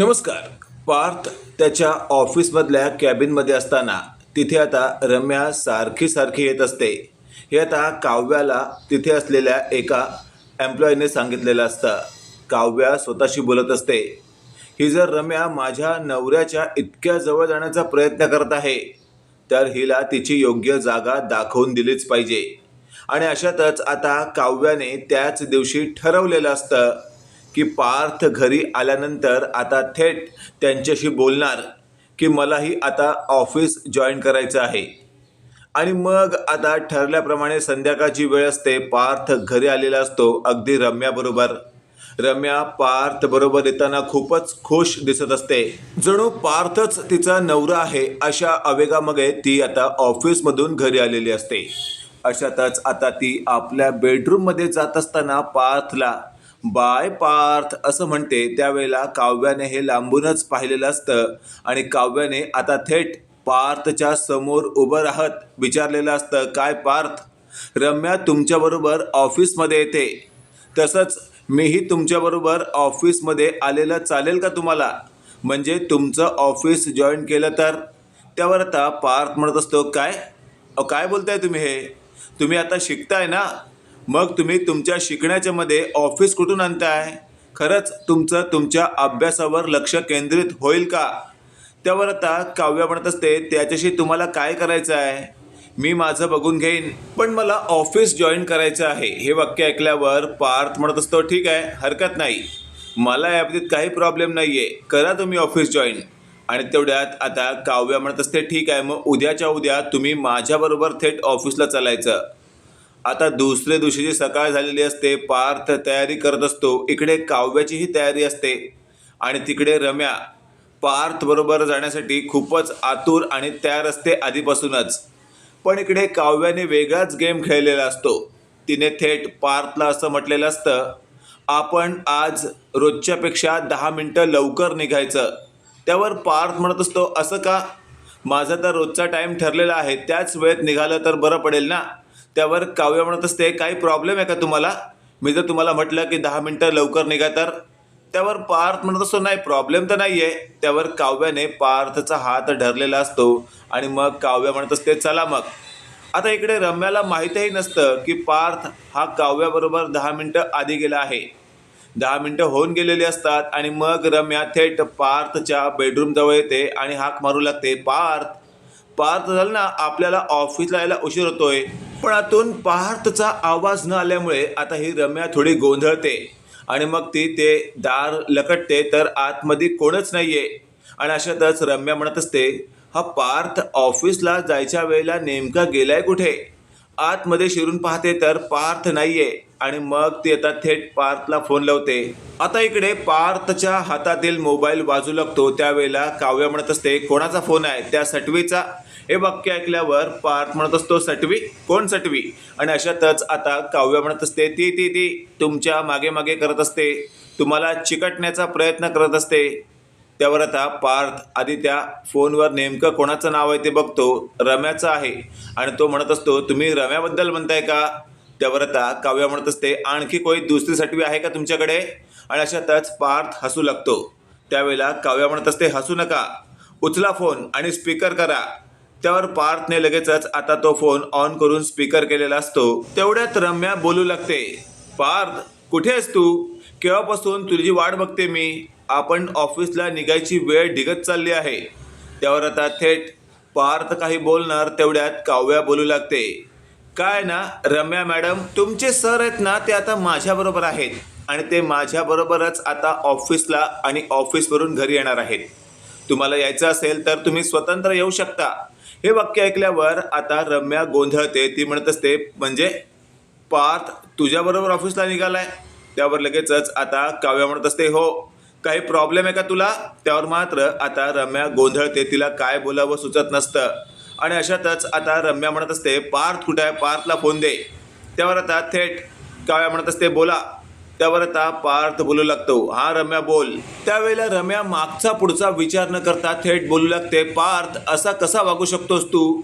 नमस्कार. पार्थ त्याच्या ऑफिसमधल्या कॅबिनमध्ये असताना तिथे आता रम्या सारखी सारखी येत असते. हे आता काव्याला तिथे असलेल्या एका एम्प्लॉईने सांगितलेलं असतं. काव्या स्वतःशी बोलत असते. ही जर रम्या माझ्या नवऱ्याच्या इतक्या जवळ जाण्याचा प्रयत्न करत आहे तर हिला तिची योग्य जागा दाखवून दिलीच पाहिजे. आणि अशातच आता काव्याने त्याच दिवशी ठरवलेलं असतं की पार्थ घरी आल्यानंतर आता थेट त्यांच्याशी बोलणार की मलाही आता ऑफिस जॉईन करायचं आहे. आणि मग आता ठरल्याप्रमाणे संध्याकाळची वेळ असते पार्थ घरी आलेला असतो अगदी रम्याबरोबर रम्या पार्थ बरोबर येताना खूपच खुश दिसत असते. जणू पार्थच तिचा नवरा आहे अशा आवेगामध्ये ती आता ऑफिसमधून घरी आलेली असते. अशातच आता ती आपल्या बेडरूममध्ये जात असताना पार्थला बाय पार्थ असं म्हणते त्यावेळेला काव्याने हे लांबूनच पाहिलेलं असतं. आणि काव्याने आता थेट पार्थच्या समोर उभं राहत विचारलेलं असतं काय पार्थ? रम्या तुमच्याबरोबर ऑफिसमध्ये येते. तसंच मीही तुमच्याबरोबर ऑफिसमध्ये आलेलं चालेल का तुम्हाला? म्हणजे तुमचं ऑफिस जॉईन केलं तर? त्यावर आता पार्थ म्हणत असतो काय? काय बोलताय तुम्ही हे? तुम्ही आता शिकताय ना? मग तुम्ही तुमच्या शिकण्याच्या मध्ये ऑफिस कुठून आणताय? खरंच तुमचं तुमच्या अभ्यासावर लक्ष केंद्रित होईल का? त्यावर आता काव्य म्हणत असते त्याच्याशी तुम्हाला काय करायचं आहे? मी माझं बघून घेईन. पण मला ऑफिस जॉईन करायचं आहे. हे वाक्य ऐकल्यावर पार्थ म्हणत असतो ठीक आहे हरकत नाही. मला याबाबतीत काही प्रॉब्लेम नाही आहे करा तुम्ही ऑफिस जॉईन आणि तेवढ्यात आता काव्य म्हणत असते ठीक आहे मग उद्याच्या उद्या तुम्ही माझ्याबरोबर थेट ऑफिसला चालायचं. आता दुसऱ्या दिवशीची सकाळ झालेली असते पार्थ तयारी करत असतो. इकडे काव्याचीही तयारी असते. आणि तिकडे रम्या पार्थ बरोबर जाण्यासाठी खूपच आतुर आणि तयार असते आधीपासूनच. पण इकडे काव्याने वेगळाच गेम खेळलेला असतो. तिने थेट पार्थला असं म्हटलेलं असतं आपण आज रोजच्यापेक्षा दहा मिनटं लवकर निघायचं. त्यावर पार्थ म्हणत असतो असं का? माझा तर रोजचा टाईम ठरलेला आहे. त्याच वेळेत निघालं तर बरं पडेल ना? त्यावर काव्य म्हणत असते काही प्रॉब्लेम आहे का तुम्हाला? मी जर तुम्हाला म्हटलं की दहा मिनटं लवकर निघा तर? त्यावर पार्थ म्हणत असतो नाही प्रॉब्लेम तर नाही आहे त्यावर काव्याने पार्थचा हात धरलेला असतो आणि मग काव्य म्हणत असते चला मग. आता इकडे रम्याला माहीतही नसतं की पार्थ हा काव्याबरोबर दहा मिनटं आधी गेला आहे. दहा मिनटं होऊन गेलेली असतात आणि मग रम्या थेट पार्थच्या बेडरूमजवळ येते आणि हाक मारू लागते पार्थ पार्थ झालं ना आपल्याला ऑफिसला यायला उशीर होतोय. पण आतून पार्थचा आवाज न आल्यामुळे आता ही रम्या थोडी गोंधळते. आणि मग ती ते दार लकटते तर आतमध्ये कोणच नाहीये. आणि अशातच रम्या म्हणत असते हा पार्थ ऑफिसला जायच्या वेळेला नेमका गेलाय कुठे? आतमध्ये शिरून पाहते तर पार्थ नाहीये. आणि मग ती आता थेट पार्थला फोन लावते. आता इकडे पार्थच्या हातातील मोबाईल वाजू लागतो. त्यावेळेला काव्य म्हणत असते कोणाचा फोन आहे? त्या सटवीचा. हे वाक्य ऐकल्यावर पार्थ म्हणत असतो सटवी? कोण सटवी? आणि अशातच आता काव्य म्हणत असते ती ती ती तुमच्या मागे मागे करत असते. तुम्हाला चिकटण्याचा प्रयत्न करत असते. त्यावर आता पार्थ आधी त्या फोनवर नेमकं कोणाचं नाव आहे ते बघतो. रम्याचं आहे. आणि तो म्हणत असतो तुम्ही रम्याबद्दल म्हणताय का? त्यावर आता काव्या म्हणत असते आणखी कोणी दुसरी सटवी आहे का तुमच्याकडे? आणि अशातच पार्थ हसू लागतो. त्यावेळेला काव्य म्हणत असते हसू नका. उचला फोन आणि स्पीकर करा. त्यावर पार्थने लगेचच आता तो फोन ऑन करून स्पीकर केलेला असतो. तेवढ्यात रम्या बोलू लागते पार्थ कुठे आहेस तू? केव्हापासून तुझी वाट बघते मी? आपण ऑफिसला निघायची वेळ ढिगत चालली आहे. त्यावर आता थेट पार्थ काही बोलणार तेवढ्यात काव्या बोलू लागते. काय ना रम्या मॅडम तुमचे सर आहेत ना ते आता माझ्याबरोबर आहेत. आणि ते माझ्याबरोबरच आता ऑफिसला आणि ऑफिसवरून घरी येणार आहेत. तुम्हाला यायचं असेल तर तुम्ही स्वतंत्र येऊ शकता. हे वाक्य ऐकल्यावर आता रम्या गोंधळते. ती म्हणत असते म्हणजे पार्थ तुझ्याबरोबर ऑफिसला निघालाय? त्यावर लगेचच आता काव्या म्हणत असते हो. काही प्रॉब्लेम आहे का तुला? त्यावर मात्र आता रम्या गोंधळते. तिला काय बोलावं सुचत नसतं. आणि अशातच आता रम्या म्हणत असते पार्थ कुठं आहे? पार्थला फोन दे. त्यावर आता थेट काव्या म्हणत असते बोला. त्यावर आता पार्थ बोलू लागतो. हा रम्या बोल. त्यावेळेला रम्या मागचा पुढचा विचार न करता थेट बोलू लागते पार्थ असा कसा वागू शकतोस तू?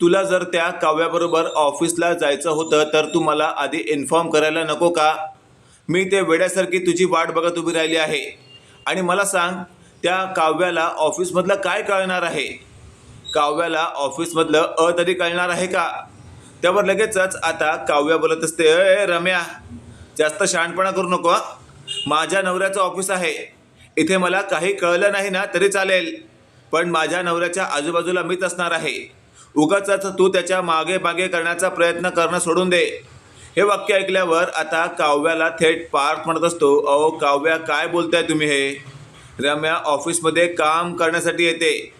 तुला जर त्या काव्याबरोबर ऑफिसला जायचं होतं तर तू मला आधी इन्फॉर्म करायला नको का? मी ते वेड्यासारखी तुझी वाट बघत उभी राहिली आहे. आणि मला सांग त्या काव्याला ऑफिसमधलं काय कळणार आहे? काव्याला ऑफिसमधलं अ तरी कळणार आहे का? त्यावर लगेचच आता काव्या बोलत असते अय रम्या जास्त शहाणपणा करू नको माझ्या नवऱ्याचं ऑफिस आहे. इथे मला काही कळलं नाही ना तरी चालेल पण माझ्या नवऱ्याच्या आजूबाजूला मीच असणार आहे. उगाच तू त्याच्यामागे मागे करण्याचा प्रयत्न करणं सोडून दे. हे वाक्य ऐकल्यावर आता काव्याला थेट पार्थ म्हणत असतो अहो काव्या काय बोलताय तुम्ही हे? रम्या ऑफिसमध्ये काम करण्यासाठी येते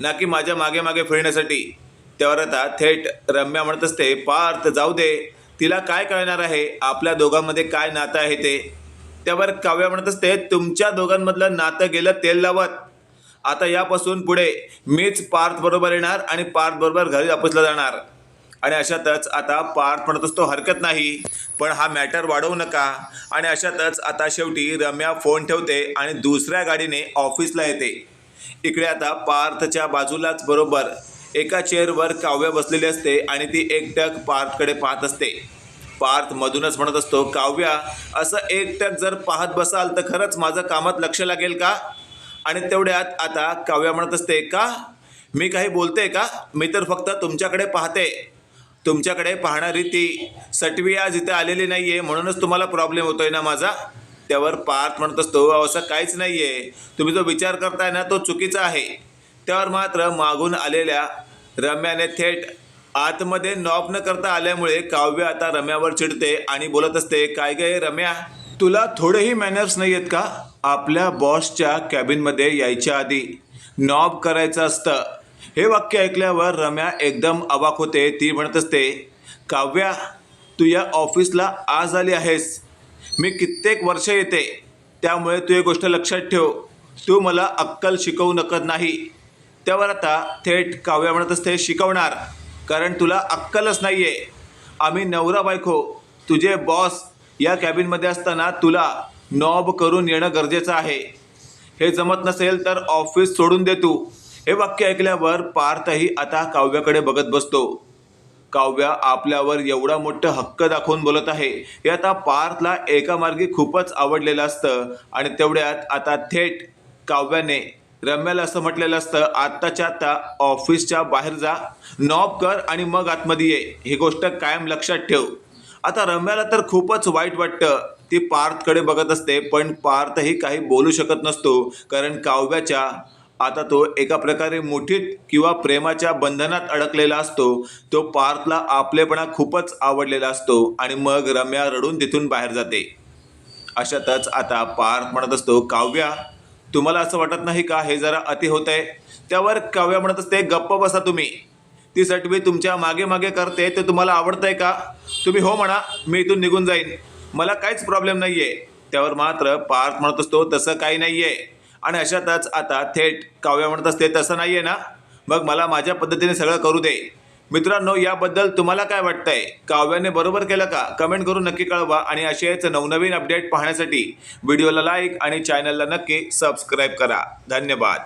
ना की माझ्या मागे मागे फिरण्यासाठी. त्यावर आता थेट रम्या म्हणत असते पार्थ जाऊ दे तिला काय कळणार आहे? आपल्या दोघांमध्ये काय नातं आहे ते? त्यावर काव्या म्हणत असते तुमच्या दोघांमधलं नातं गेलं तेल लावत. आता यापासून पुढे मीच पार्थ बरोबर येणार आणि पार्थ बरोबर घरी ऑफिसला जाणार. आणि अशातच आता पार्थ म्हणत असतो हरकत नाही पण हा मॅटर वाढवू नका. आणि अशातच आता शेवटी रम्या फोन ठेवते आणि दुसऱ्या गाडीने ऑफिसला येते. इकडे आता पार्थच्या बाजूलाच बरोबर एका चेअरवर काव्य बसलेली असते आणि ती एकटक पार्थकडे पाहत असते. पार्थ मधूनच म्हणत असतो काव्या असं एकटक जर पाहत बसाल तर खरंच माझं कामात लक्ष लागेल का? आणि तेवढ्यात आता काव्या म्हणत असते का? मी काही बोलते का? मी तर फक्त तुमच्याकडे पाहते. तुमच्याकडे पाहणारी ती सटवी आज इथे आलेली नाही आहे म्हणूनच तुम्हाला प्रॉब्लेम होतो आहे ना माझा? त्यावर पार्थ म्हणत असतो हो, असं काहीच नाही आहे तुम्ही जो विचार करताय ना तो चुकीचा आहे. त्यावर मात्र मागून आलेल्या रम्याने थेट आतमध्ये नॉब न करता आल्यामुळे काव्य आता रम्यावर चिडते आणि बोलत असते काय गे रम्या? तुला थोडेही मॅनर्स नाही आहेत का? आपल्या बॉसच्या कॅबिनमध्ये यायच्या आधी नॉब करायचं असतं. हे वाक्य ऐकल्यावर रम्या एकदम अवाक होते. ती म्हणत असते काव्या तू या ऑफिसला आज आली आहेस. मी कित्येक वर्ष येते. त्यामुळे तू एक गोष्ट लक्षात ठेव. तू मला अक्कल शिकवू नकत नाही. त्यावर आता थेट काव्या म्हणत असते शिकवणार. कारण तुला अक्कलच नाही आहे आम्ही नवरा बायको. तुझे बॉस या कॅबिनमध्ये असताना तुला नॉब करून येणं गरजेचं आहे. हे जमत नसेल तर ऑफिस सोडून दे तू. हे वाक्य ऐकल्यावर पार्थही आता काव्याकडे बघत बसतो. काव्या आपल्यावर एवढा मोठं हक्क दाखवून बोलत आहे हे आता पार्थला एका मार्गी खूपच आवडलेलं असतं आणि तेवढ्यात आता थेट काव्याने रम्याला असं म्हटलेलं असतं आत्ताच्या आत्ता ऑफिसच्या बाहेर जा नॉब कर आणि मग आतमध्ये ये ही गोष्ट कायम लक्षात ठेव. आता रम्याला तर खूपच वाईट वाटतं ती पार्थकडे बघत असते पण पार्थही काही बोलू शकत नसतो कारण काव्याच्या आता तो एका प्रकारे मुठीत किंवा प्रेमाच्या बंधनात अडकलेला असतो. तो पार्थला आपलेपणा खूपच आवडलेला असतो आणि मग रम्या रडून तिथून बाहेर जाते. अशातच आता पार्थ म्हणत असतो काव्या तुम्हाला असं वाटत नाही का हे जरा अति होत आहे त्यावर काव्या म्हणत असते गप्प बसा तुम्ही. ती सटवी तुमच्या मागे मागे करते ते तुम्हाला आवडतंय का? तुम्ही हो म्हणा मी इथून निघून जाईन. मला काहीच प्रॉब्लेम नाही आहे त्यावर मात्र पार्थ म्हणत असतो तसं काही नाही आहे आणि अशातच आता थेट काव्य म्हणत असते तसं नाही आहे ना? मग मला माझ्या पद्धतीने सगळं करू दे. मित्रांनो याबद्दल तुम्हाला काय वाटतंय? काव्याने बरोबर केलं का? कमेंट करून नक्की कळवा आणि असेच नवनवीन अपडेट पाहण्यासाठी व्हिडिओला लाईक आणि चॅनलला नक्की सबस्क्राईब करा. धन्यवाद.